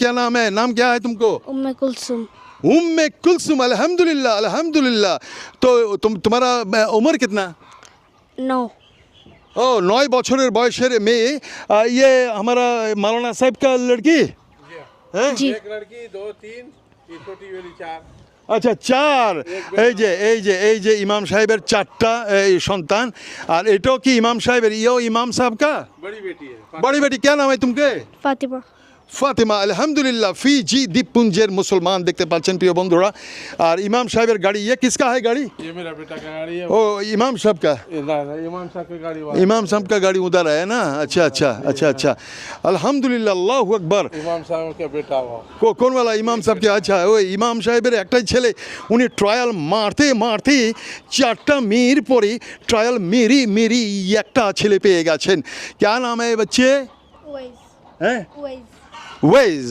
क्या नाम है नाम क्या है तुमको उम्मे कुलसुम उम्मे कुलसुम अल्हम्दुलिल्लाह अल्हम्दुलिल्लाह तो तुम तुम्हारा अ, उम्र कितना नौ ও নয় বছরের বয়সের মেয়ে আহ, ইয়ে हमारा मौलाना साहब का लड़की হ্যাঁ जी एक लड़की दो तीन ये छोटी वाली चार আচ্ছা চার এই যে এই যে এই যে ইমাম সাহেবের চারটা এই সন্তান আর এটাও কি ইমাম সাহেবের ইয়েও ইমাম সাহেব কা बड़ी बेटी है बड़ी बेटी क्या नाम है तुमके फातिमा ফাতেমা আলহামদুলিল্লাহ ফি জি দ্বীপপুঞ্জের মুসলমান দেখতে পাচ্ছেন প্রিয় বন্ধুরা আর ইমাম সাহেবের গাড়ি ইয়ে কিসকা है गाड़ी ये मेरा बेटा का गाड़ी है ओ इमाम साहब का ये ना ना, इमाम साहब की गाड़ी वाला इमाम साहब का गाड़ी उधर है ना अच्छा अच्छा अच्छा अच्छा अल्हम्दुलिल्लाह अल्लाह अकबर इमाम साहब का बेटा हुआ কো কোন বেলা ইমাম সাহেবকে আচ্ছা ওই ইমাম সাহেবের একটাই ছেলে উনি ট্রায়াল মারতে মারতে চারটা মেয়ের পরে ট্রায়াল মেরি মেরি একটা ছেলে পেয়ে গেছেন ক্যা নাম है बच्चे उवैस ways